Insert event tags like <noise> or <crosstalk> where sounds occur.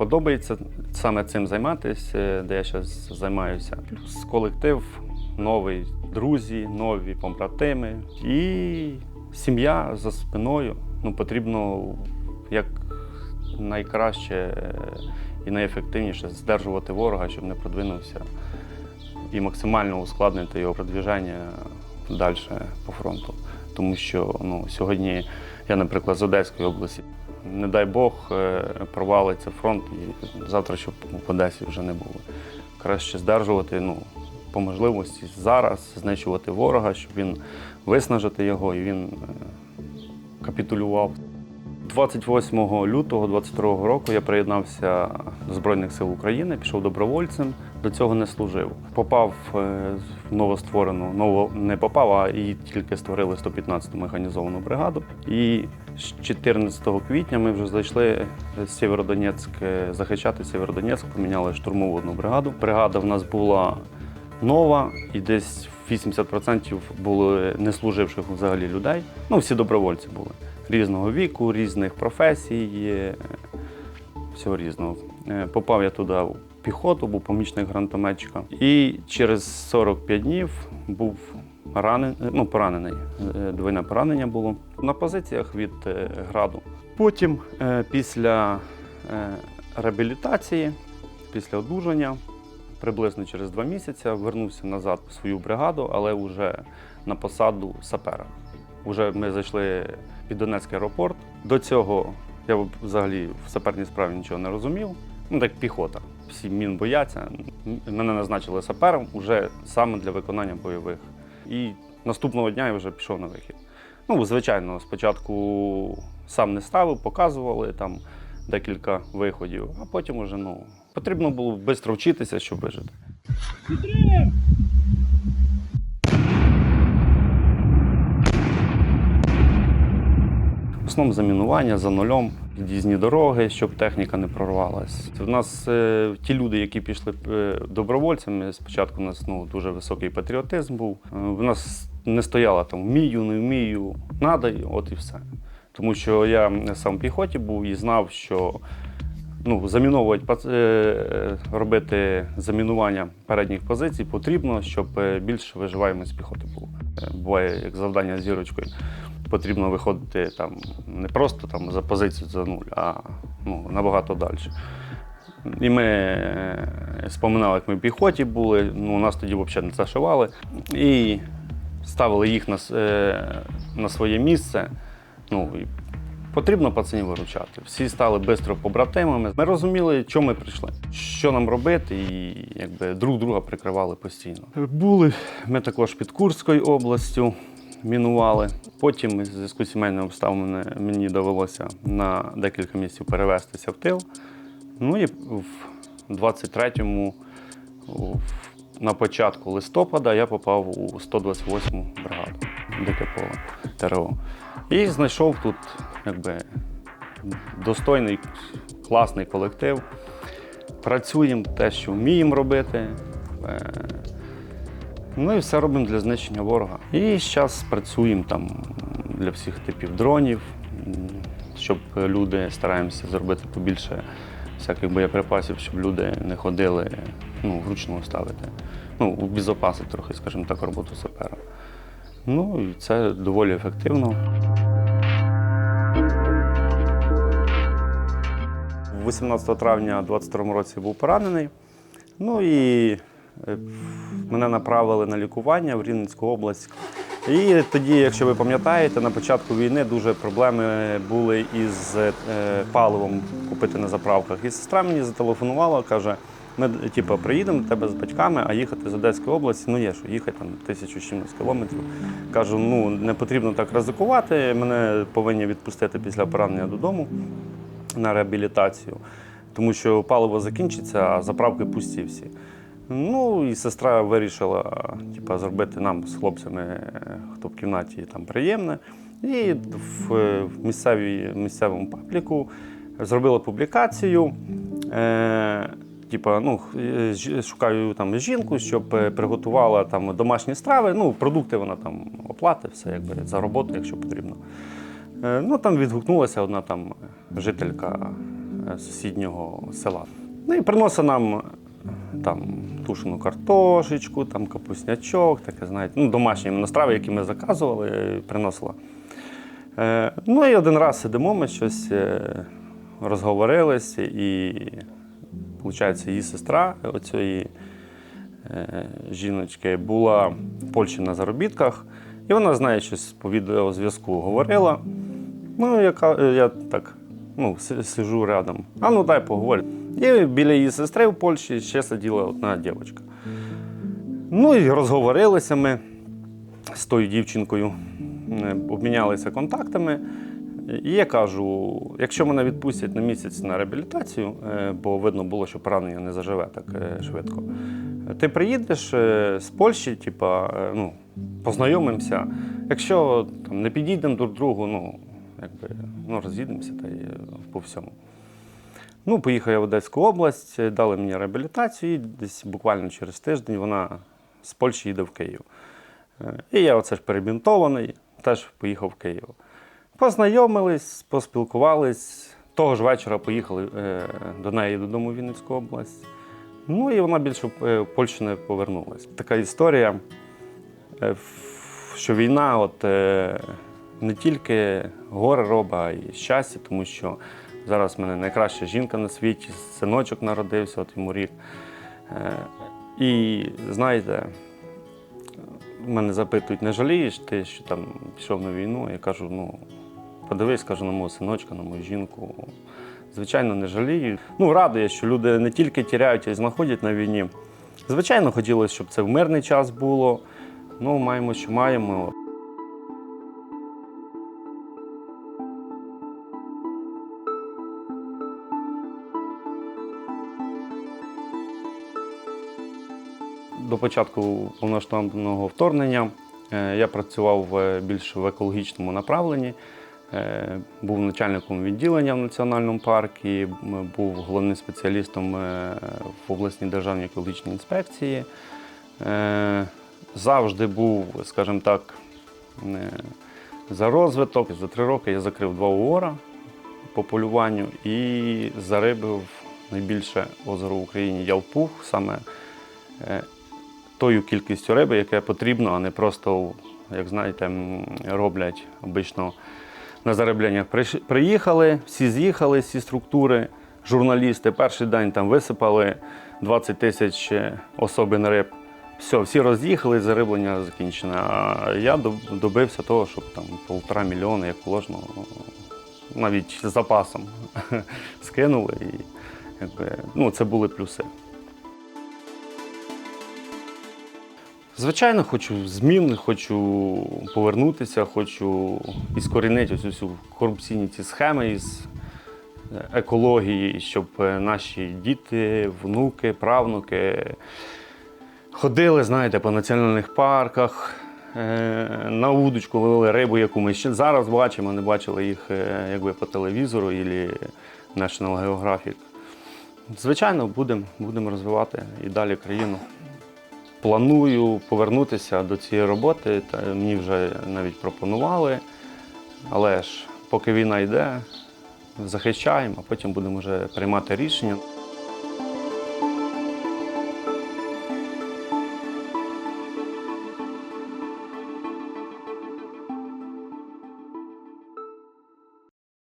подобається саме цим займатися, е, де я зараз займаюся. Плюс колектив, новий, друзі, нові побратими і сім'я за спиною. Ну, потрібно як найкраще е, і найефективніше здержувати ворога, щоб не продвинувся, і максимально ускладнити його продвіження далі по фронту. Тому що ну, сьогодні я, наприклад, з Одеської області. Не дай Бог, е, провалиться фронт, і завтра, щоб в Одесі вже не було. Краще здержувати ну, по можливості зараз, знищувати ворога, щоб він виснажити його і він е, капітулював. 28 лютого 22 року я приєднався до Збройних сил України, пішов добровольцем, до цього не служив. Попав е, в новостворену, ново не попав, а її тільки створили 115-ту механізовану бригаду. І з 14 квітня ми вже зайшли з Сєвєродонецьк е, захищати Сєвєродонецьк, поміняли штурмову одну бригаду. Бригада в нас була нова, і десь 80% були не служивших взагалі людей. Ну, всі добровольці були різного віку, різних професій, е, всього різного. Е, Попав я туди в піхоту, був помічник гранатометчика. І через 45 днів був ранений, ну, поранений. Е, Двойне поранення було на позиціях від е, граду. Потім, е, після е, реабілітації, після одужання, приблизно через два місяці вернувся назад в свою бригаду, але вже на посаду сапера. Уже ми зайшли під Донецький аеропорт. До цього я взагалі в саперній справі нічого не розумів. Ну, так піхота. Всі мін бояться. Мене назначили сапером уже саме для виконання бойових. І наступного дня я вже пішов на вихід. Ну, звичайно, спочатку сам не ставив, показували там декілька виходів, а потім уже ну, потрібно було швидко вчитися, щоб вижити. Основному замінування за нульом, під'їзні дороги, щоб техніка не прорвалась. У нас е, ті люди, які пішли е, добровольцями, спочатку у нас ну, дуже високий патріотизм був. Е, в нас не стояло там вмію, не вмію, надо, от і все. Тому що я сам в піхоті був і знав, що ну, заміновувати, е, робити замінування передніх позицій потрібно, щоб е, більше виживаємость піхоти було. Буває як завдання з зірочкою. Потрібно виходити там не просто там за позицію за нуль, а ну, набагато далі. І ми е, споминали, як ми в піхоті були, ну, нас тоді взагалі не зашивали. І ставили їх на, е, на своє місце. Ну, і потрібно пацанів виручати. Всі стали швидко побратимами. Ми розуміли, чому ми прийшли, що нам робити, і якби друг друга прикривали постійно. Були ми також під Курською областю, мінували. Потім, в зв'язку з сімейними обставинами, мені довелося на декілька місяців перевестися в тил. Ну і в 23-му, на початку листопада, я попав у 128-му бригаду Дике поле ТРО. І знайшов тут якби, достойний, класний колектив. Працюємо те, що вміємо робити. Ну і все робимо для знищення ворога. І зараз працюємо там для всіх типів дронів, щоб люди стараємося зробити побільше всяких боєприпасів, щоб люди не ходили ну, вручну ставити. Ну, убезопасити трохи, скажімо так, роботу сапера. Ну і це доволі ефективно. 18 травня 22 році був поранений. Ну і мене направили на лікування в Рівненську область. І тоді, якщо ви пам'ятаєте, на початку війни дуже проблеми були із е, паливом купити на заправках. І сестра мені зателефонувала, каже: ми типу, приїдемо до тебе з батьками, а їхати з Одеської області, ну є що, їхати там тисячу чимось кілометрів. Кажу, ну не потрібно так ризикувати. Мене повинні відпустити після поранення додому на реабілітацію, тому що паливо закінчиться, а заправки пусті всі. Ну і сестра вирішила типа, зробити нам з хлопцями, хто в кімнаті там приємне. І в, місцевій, місцевому пабліку зробила публікацію. Е, Типа, ну, е, шукаю там жінку, щоб е, приготувала там домашні страви. Ну, продукти вона там оплатить, все якби за роботу, якщо потрібно. Е, Ну, там відгукнулася одна там жителька сусіднього села. Ну і приносить нам там тушену картошечку, там капуснячок, таке, знаєте, ну, домашні іменно страви, які ми заказували, е, приносила. Е, ну і один раз сидимо, ми щось е, розговорились, і виходить, її сестра оцієї е, жіночки була в Польщі на заробітках, і вона з нею щось по відеозв'язку говорила. Ну, яка, е, я так ну, сижу рядом. А ну дай поговорю. І біля її сестри в Польщі ще сиділа одна дівчинка. Ну і розговорилися ми з тою дівчинкою, е, обмінялися контактами. І я кажу: якщо мене відпустять на місяць на реабілітацію, е, бо видно було, що поранення не заживе так е, швидко. Ти приїдеш з Польщі, типа, ну, познайомимося. Якщо там, не підійдемо друг другу, ну, якби, ну, роз'їдемося та й по всьому. Ну, поїхав я в Одеську область, е, дали мені реабілітацію, і десь буквально через тиждень вона з Польщі їде в Київ. Е, І я оце ж перебінтований, теж поїхав в Київ. Познайомились, поспілкувались. Того ж вечора поїхали е, до неї додому в Вінницьку область. Ну і вона більше в Польщу не повернулася. Така історія, що війна от, не тільки горе робить, а й щастя, тому що зараз в мене найкраща жінка на світі, синочок народився, от йому рік. Е, І знаєте, мене запитують, не жалієш ти, що там пішов на війну? Я кажу, ну подивись, кажу, на мого синочка, на мою жінку. Звичайно, не жалію. Ну, радує, що люди не тільки тіряють, а й знаходять на війні. Звичайно, хотілося, щоб це в мирний час було. Ну, маємо, що маємо. До початку повноштабного вторгнення е, я працював е, більш в екологічному направленні. Е, Був начальником відділення в національному парку, був головним спеціалістом в обласній державній екологічній інспекції. Завжди був, скажімо так, за розвиток. За три роки я закрив два УОРа по полюванню і зарибив найбільше озеро в Україні Ялпух, саме тою кількістю риби, яке потрібно, а не просто, як знаєте, роблять обично на заробляннях. Приїхали, всі з'їхали, всі структури, журналісти. Перший день там висипали 20 тисяч особин риб. Все, всі роз'їхали, зариблення закінчене. А я добився того, щоб там півтора мільйона, як положено, навіть з запасом <laughs> скинули. І, якби, ну, це були плюси. Звичайно, хочу змін, хочу повернутися, хочу іскорінити ось цю корупційні ці схеми із е, екології, щоб е, наші діти, внуки, правнуки ходили, знаєте, по національних парках, е, на удочку ловили рибу, яку ми ще зараз бачимо, не бачили їх якби по телевізору або National Geographic. Звичайно, будемо будем розвивати і далі країну. Планую повернутися до цієї роботи. Та мені вже навіть пропонували. Але ж поки війна йде, захищаємо, а потім будемо вже приймати рішення.